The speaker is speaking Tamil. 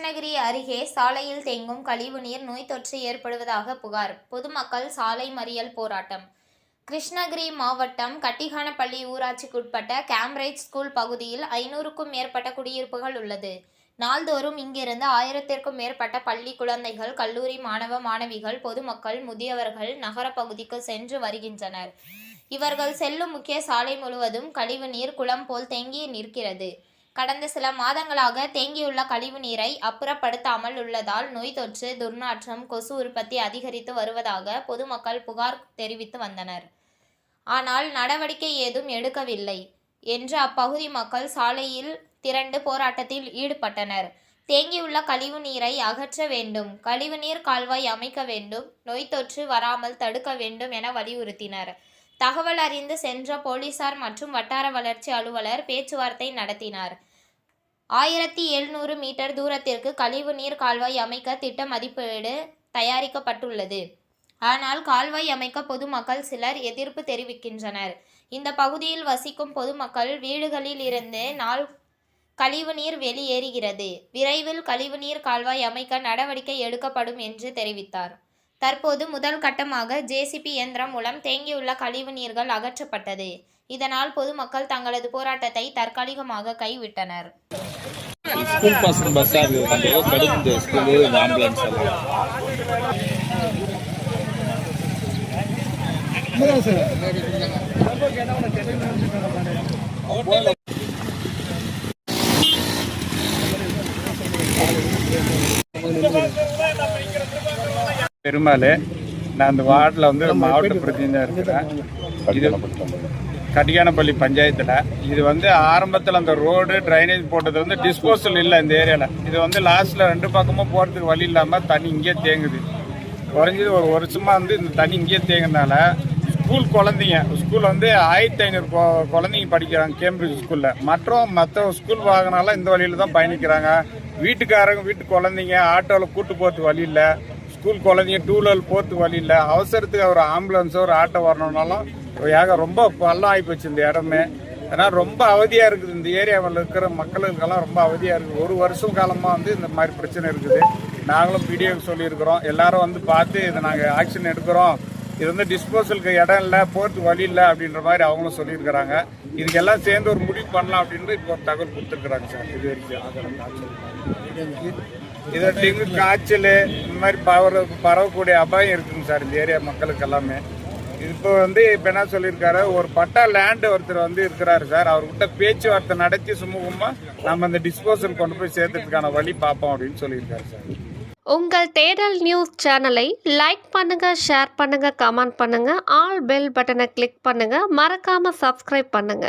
கிருஷ்ணகிரி அருகே சாலையில் தேங்கும் கழிவுநீர் நோய் தொற்று ஏற்படுவதாக புகார். பொதுமக்கள் சாலை மறியல் போராட்டம். கிருஷ்ணகிரி மாவட்டம் கட்டிகானப்பள்ளி ஊராட்சிக்குட்பட்ட கேம்பிரிட்ஜ் ஸ்கூல் பகுதியில் ஐநூறுக்கும் மேற்பட்ட குடியிருப்புகள் உள்ளது. நாள்தோறும் இங்கிருந்து ஆயிரத்திற்கும் மேற்பட்ட பள்ளி குழந்தைகள் கல்லூரி மாணவ மாணவிகள் பொதுமக்கள் முதியவர்கள் நகர பகுதிக்கு சென்று வருகின்றனர். இவர்கள் செல்லும் முக்கிய சாலை முழுவதும் கழிவுநீர் குளம் போல் தேங்கி நிற்கிறது. கடந்த சில மாதங்களாக தேங்கியுள்ள கழிவு நீரை அப்புறப்படுத்தாமல் உள்ளதால் நோய் தொற்று துர்நாற்றம் கொசு உற்பத்தி அதிகரித்து வருவதாக பொதுமக்கள் புகார் தெரிவித்து வந்தனர். ஆனால் நடவடிக்கை ஏதும் எடுக்கவில்லை என்று அப்பகுதி மக்கள் சாலையில் திரண்டு போராட்டத்தில் ஈடுபட்டனர். தேங்கியுள்ள கழிவு நீரை அகற்ற வேண்டும் கழிவுநீர் கால்வாய் அமைக்க வேண்டும் நோய் தொற்று வராமல் தடுக்க வேண்டும் என வலியுறுத்தினர். தகவல் அறிந்து சென்ற போலீசார் மற்றும் வட்டார வளர்ச்சி அலுவலர் பேச்சுவார்த்தை நடத்தினார். ஆயிரத்தி எழுநூறு மீட்டர் தூரத்திற்கு கழிவு நீர் கால்வாய் அமைக்க திட்ட மதிப்பீடு தயாரிக்கப்பட்டுள்ளது. ஆனால் கால்வாய் அமைக்க பொதுமக்கள் சிலர் எதிர்ப்பு தெரிவிக்கின்றனர். இந்த பகுதியில் வசிக்கும் பொதுமக்கள் வீடுகளில் இருந்து நாள் கழிவுநீர் வெளியேறுகிறது. விரைவில் கழிவுநீர் கால்வாய் அமைக்க நடவடிக்கை எடுக்கப்படும் என்று தெரிவித்தார். தற்போது முதல் கட்டமாக ஜேசிபி இயந்திரம் மூலம் தேங்கியுள்ள கழிவு நீர்கள் அகற்றப்பட்டது. இதனால் பொதுமக்கள் தங்களது போராட்டத்தை தற்காலிகமாக கைவிட்டனர். ஸ்கூல் பசங்க பஸ்ஸாக இருக்குது கடுந்து ஸ்கூலு ஆம்புலன்ஸ் எல்லாம். பெருமாள் நான் அந்த வார்டில் வந்து மாவட்ட பிரதிநிதியாக இருக்கிறேன். இது கட்டியானப்பள்ளி பஞ்சாயத்தில். இது வந்து ஆரம்பத்தில் அந்த ரோடு ட்ரைனேஜ் போட்டது வந்து டிஸ்போசல் இல்லை இந்த ஏரியாவில் இது வந்து லாஸ்ட்டில் ரெண்டு பக்கமும் போகிறதுக்கு வழி இல்லாமல் தண்ணி இங்கேயே தேங்குது. குறைஞ்சது ஒரு வருஷமாக வந்து இந்த தண்ணி இங்கேயே தேங்குனால ஸ்கூல் குழந்தைங்க ஸ்கூல் வந்து ஆயிரத்தி ஐநூறு குழந்தைங்க படிக்கிறாங்க கேம்பிரிட்ஜ் ஸ்கூலில். மற்ற மற்ற ஸ்கூல் வாகனம்லாம் இந்த வழியில் தான் பயணிக்கிறாங்க. வீட்டுக்காரங்க வீட்டு குழந்தைங்க ஆட்டோவில் கூட்டு போகிறதுக்கு வழி இல்லை. ஸ்கூல் குழந்தைங்க டூ வீலர் போகிறதுக்கு வழி இல்லை. அவசரத்துக்கு ஒரு ஆம்புலன்ஸோ ஒரு ஆட்டோ வரணுன்னாலும் ஏக ரொம்ப பள்ளம் ஆகிப்போச்சு இந்த இடமே. ஏன்னா ரொம்ப அவதியாக இருக்குது. இந்த ஏரியாவில் இருக்கிற மக்களுக்கெல்லாம் ரொம்ப அவதியாக இருக்குது. ஒரு வருஷம் காலமாக வந்து இந்த மாதிரி பிரச்சனை இருக்குது. நாங்களும் பிடிஓக்கு சொல்லியிருக்கிறோம். எல்லாரும் வந்து பார்த்து இதை நாங்கள் ஆக்ஷன் எடுக்கிறோம். இது வந்து டிஸ்போசலுக்கு இடம் இல்லை போகிறதுக்கு வழி இல்லை அப்படின்ற மாதிரி அவங்களும் சொல்லியிருக்கிறாங்க. இதுக்கெல்லாம் சேர்ந்து ஒரு முடிவு பண்ணலாம் அப்படின்ட்டு இப்போ ஒரு தகவல் கொடுத்துருக்குறாங்க சார். இது வரைக்கும் அதோட இதை டெங்கு காய்ச்சல் இந்த மாதிரி பரவ பரவக்கூடிய அபாயம் இருக்குங்க சார் இந்த ஏரியா மக்களுக்கு எல்லாமே. இப்போ வந்து இப்போ என்ன சொல்லியிருக்காரு? ஒரு பட்டா லேண்டு ஒருத்தர் வந்து இருக்கிறாரு சார். அவர்கிட்ட பேச்சுவார்த்தை நடத்தி சுமூகமாக நம்ம அந்த டிஸ்போசல் கொண்டு போய் சேர்த்ததுக்கான வழி பார்ப்போம் அப்படின்னு சொல்லியிருக்காரு சார். உங்கள் தேடல் நியூஸ் சேனலை லைக் பண்ணுங்க ஷேர் பண்ணுங்க கமெண்ட் பண்ணுங்க ஆல் பெல் பட்டனை கிளிக் பண்ணுங்க மறக்காம சப்ஸ்கிரைப் பண்ணுங்க.